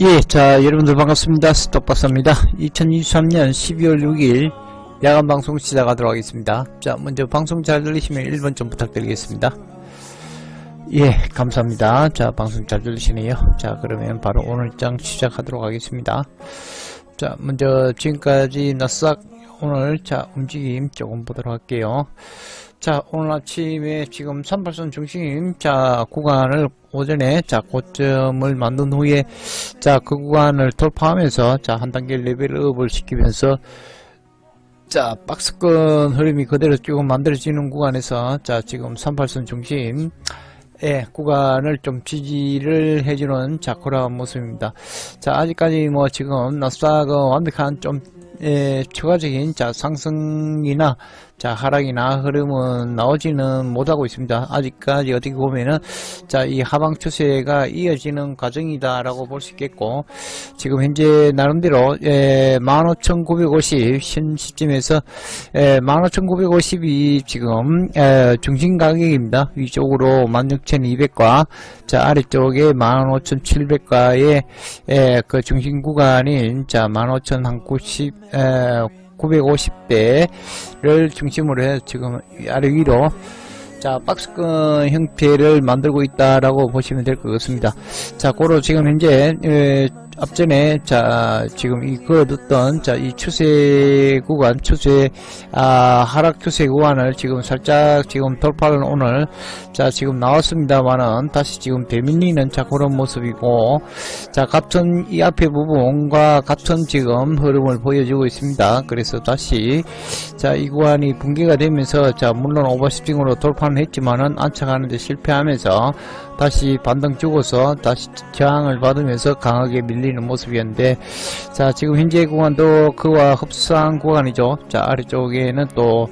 예, 자, 여러분들 반갑습니다. 스톱박사입니다. 2023년 12월 6일 야간 방송 시작하도록 하겠습니다. 자, 먼저 방송 잘 들리시면 1번 좀 부탁드리겠습니다. 예, 감사합니다. 자, 방송 잘 들리시네요. 자, 그러면 바로 오늘 장 시작하도록 하겠습니다. 자, 먼저 지금까지 나스닥 오늘 자, 움직임 조금 보도록 할게요. 자, 오늘 아침에 지금 38선 중심, 자, 구간을 오전에, 자, 고점을 만든 후에, 자, 그 구간을 돌파하면서, 자, 한 단계 레벨업을 시키면서, 자, 박스권 흐름이 그대로 쭉 만들어지는 구간에서, 자, 지금 38선 중심, 예, 구간을 좀 지지를 해주는 자, 그런 모습입니다. 자, 아직까지 뭐 지금 나스닥은 완벽한 좀, 예, 추가적인 자, 상승이나 자, 하락이나 흐름은 나오지는 못하고 있습니다. 아직까지 어떻게 보면은, 자, 이 하방 추세가 이어지는 과정이다 라고 볼 수 있겠고, 지금 현재 나름대로, 예, 15,950, 현 시점에서, 예, 15,950이 지금, 예, 중심 가격입니다. 위쪽으로 16,200과, 자, 아래쪽에 15,700과의, 예, 그 중심 구간인, 자, 15,090, 에, 950대를 중심으로 해서 지금 아래 위로 자 박스권 형태를 만들고 있다라고 보시면 될 것 같습니다. 자 고로 지금 현재 에, 앞전에 자 지금 이 그어뒀던 자이 추세 구간 추세 아 하락 추세 구간을 지금 살짝 지금 돌파를 오늘 자 지금 나왔습니다만은 다시 지금 되밀리는 자 그런 모습이고 자 같은 이 앞에 부분과 같은 지금 흐름을 보여주고 있습니다. 그래서 다시 자 이 구간이 붕괴가 되면서 자 물론 오버슈팅으로 돌파는 했지만은 안착하는데 실패하면서 다시 반등 주고서 다시 저항을 받으면서 강하게 밀리는 모습이었는데 자 지금 현재 구간도 그와 흡사한 구간이죠 자 아래쪽에는 또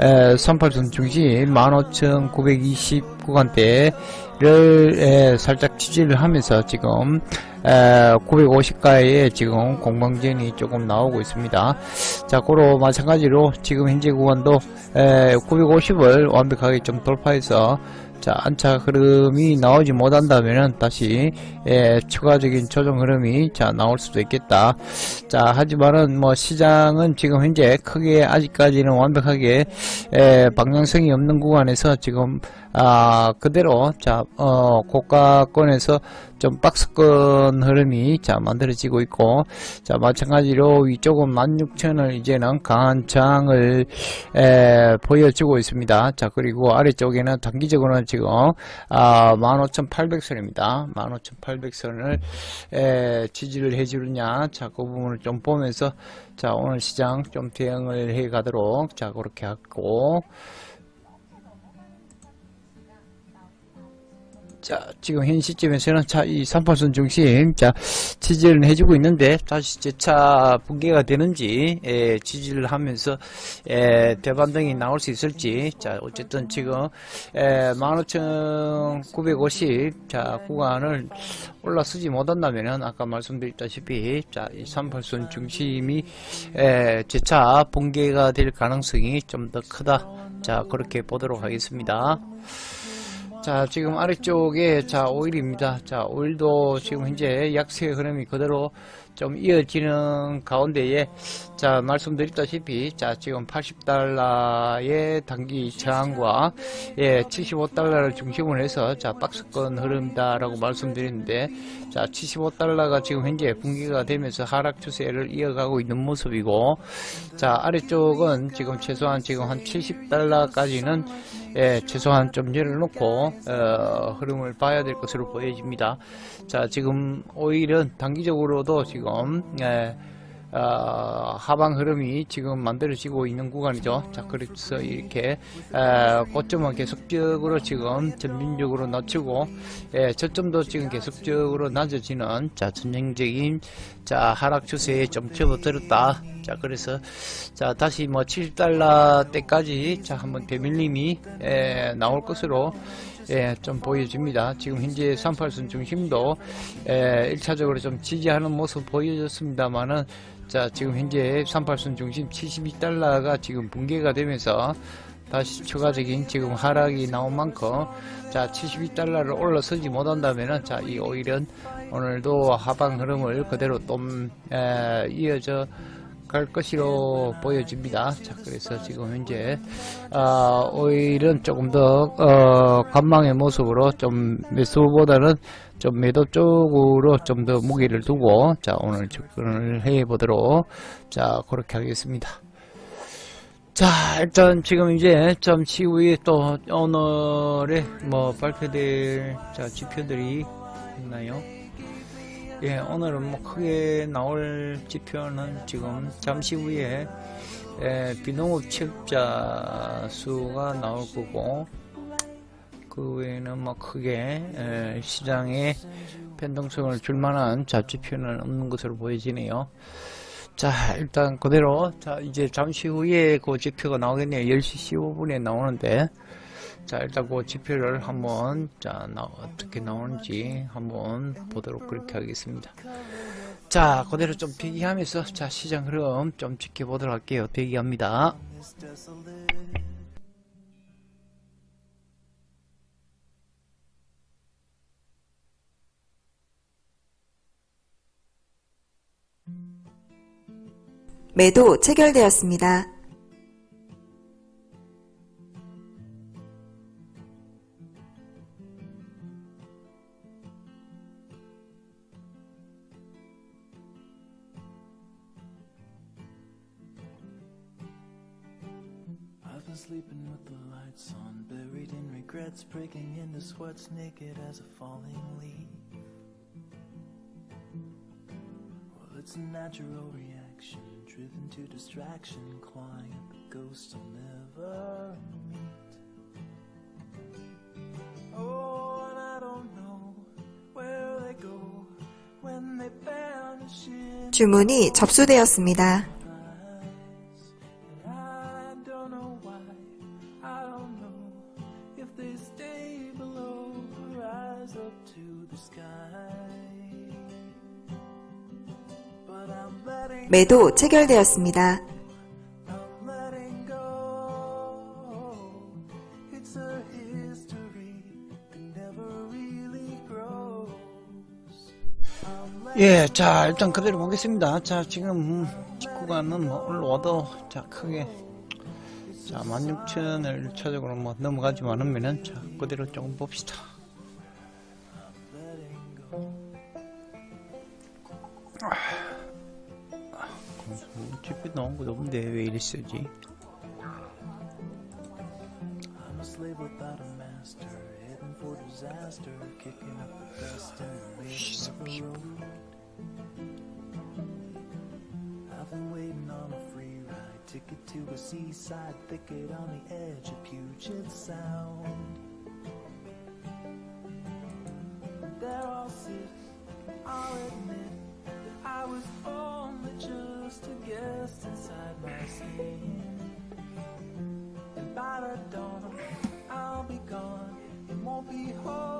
에, 38선 중심 15,920 구간대를 에, 살짝 지지를 하면서 지금 950가에 지금 공방전이 조금 나오고 있습니다. 자, 고로 마찬가지로 지금 현재 구간도 950을 완벽하게 좀 돌파해서 자, 안착 흐름이 나오지 못한다면은 다시 예, 추가적인 조정 흐름이 자 나올 수도 있겠다. 자, 하지만은 뭐 시장은 지금 현재 크게 아직까지는 완벽하게 예, 방향성이 없는 구간에서 지금 아 그대로 자 어, 고가권에서 좀 박스권 흐름이 자 만들어지고 있고 자 마찬가지로 위쪽은 16,000을 이제는 강한 저항을 에, 보여주고 있습니다. 자 그리고 아래쪽에는 단기적으로는 지금 아 15,800선입니다. 15,800선을 에, 지지를 해 주느냐 자 그 부분을 좀 보면서 자 오늘 시장 좀 대응을 해 가도록 자 그렇게 하고 자, 지금 현 시점에서는 자, 이 38선 중심, 자, 지지를 해주고 있는데, 다시 재차 붕괴가 되는지, 에, 지지를 하면서, 에, 대반등이 나올 수 있을지, 자, 어쨌든 지금, 에, 15,950, 자, 구간을 올라서지 못한다면은, 아까 말씀드렸다시피, 자, 이 38선 중심이, 에, 재차 붕괴가 될 가능성이 좀 더 크다. 자, 그렇게 보도록 하겠습니다. 자, 지금 아래쪽에, 자, 오일입니다. 자, 오일도 지금 현재 약세 흐름이 그대로 좀 이어지는 가운데에, 자, 말씀드렸다시피, 자, 지금 80달러의 단기 저항과, 예, 75달러를 중심으로 해서, 자, 박스권 흐름이다라고 말씀드렸는데, 자, 75달러가 지금 현재 분기가 되면서 하락 추세를 이어가고 있는 모습이고, 자, 아래쪽은 지금 최소한 지금 한 70달러까지는 예, 최소한 좀 열어놓고 어, 흐름을 봐야 될 것으로 보여집니다. 자, 지금 오일은 단기적으로도 지금 예, 어, 하방 흐름이 지금 만들어지고 있는 구간이죠. 자, 그래서 이렇게 에, 고점은 계속적으로 지금 점진적으로 낮추고 예, 저점도 지금 계속적으로 낮아지는 자 전형적인 자 하락 추세에 좀 접어들었다. 자, 그래서 자 다시 뭐 70달러 때까지 자 한번 대밀림이 에, 나올 것으로 예, 좀 보여집니다. 지금 현재 38선 중심도 에, 1차적으로 좀 지지하는 모습 보여졌습니다만은 자 지금 현재 38선 중심 72달러가 지금 붕괴가 되면서 다시 추가적인 지금 하락이 나온 만큼 자 72달러를 올라서지 못한다면은 자이 오일은 오늘도 하방 흐름을 그대로 좀 에, 이어져 갈 것으로 보여집니다. 자, 그래서 지금 현재 아, 오일은 조금 더 어, 관망의 모습으로 좀 매수보다는 좀 매도 쪽으로 좀 더 무게를 두고 자 오늘 접근을 해 보도록 자 그렇게 하겠습니다. 자 일단 지금 이제 잠시 후에 또 오늘의 뭐 발표될 자 지표들이 있나요? 예, 오늘은 뭐 크게 나올 지표는 지금 잠시 후에 예, 비농업 취업자 수가 나올 거고 그 외에는 뭐 크게 예, 시장에 변동성을 줄 만한 자 지표는 없는 것으로 보여지네요. 자 일단 그대로 자 이제 잠시 후에 그 지표가 나오겠네요. 10시 15분에 나오는데 자 일단 그 지표를 한번 자 나, 어떻게 나오는지 한번 보도록 그렇게 하겠습니다. 자 그대로 좀 대기하면서 자 시장 흐름 좀 지켜보도록 할게요. 대기합니다. 매도 체결되었습니다. breaking into sweats, naked as a falling leaf. Well, it's a natural reaction, driven to distraction, clawing at the ghosts I'll never meet. Oh, and I don't know where they go when they vanish in 주문이 접수되었습니다. 매도 체결되었습니다. 예, 자, 일단 그대로 보겠습니다. 자, 지금 직구간은 뭐 올라와도 자, 크게 자, 16,000을 차적으로 뭐 넘어가지 않으면은 자, 그대로 조금 봅시다. I'm a slave without a master, heading for disaster, kicking up the dust and She's so. I've been waiting on a free ride ticket to a seaside thicket on the edge of Puget Sound. There I'll sit, I'll admit that I was only just a guest inside my skin. And by the dawn, I'll be gone and won't be holding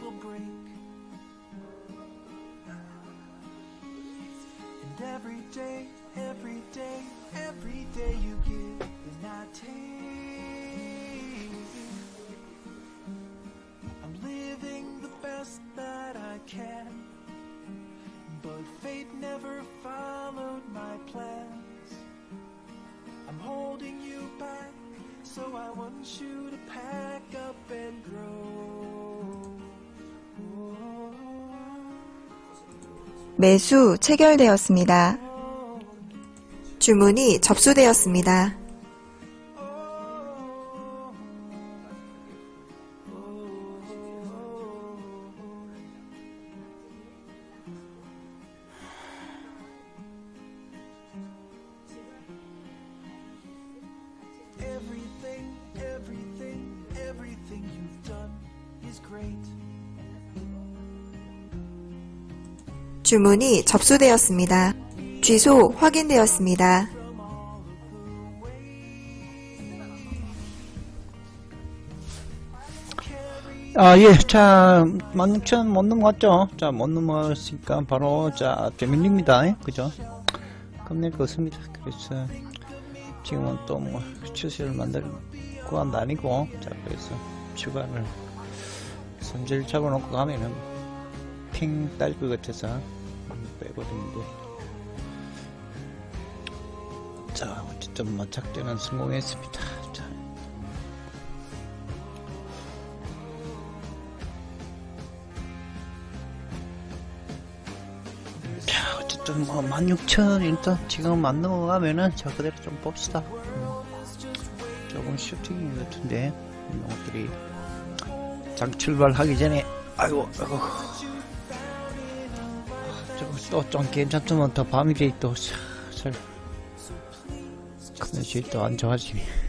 Will break. And every day, every day, every day you give and I take. I'm living the best that I can, but fate never followed my plans. I'm holding you back, so I want you to pack up and grow. 매수 체결되었습니다. 주문이 접수되었습니다. 주문이 접수되었습니다. 취소 확인되었습니다. 아, 예. 자, 16,000 못 넘어갔죠? 자, 못 넘어갔으니까 바로, 자, 재밀립니다. 그죠? 겁낼 거 없습니다. 그래서, 지금은 또 뭐, 추세를 만들 구간도 아니고, 자, 그래서, 주간을 손질 잡아놓고 가면은, 핑 딸 것 같아서, 음, 빼거든요. 자, 어쨌든 뭐, 작전은 성공했습니다. 자, 자, 어쨌든 뭐 16,000 일단 지금 안 넘어가면은 자 그대로 좀 봅시다. 음, 조금 슈팅인 것 같은데 이런 것들이 장 출발하기 전에 아이고 아이고 또좀 괜찮으면 더 밤이 돼또 잘 근데 또안 좋아지네.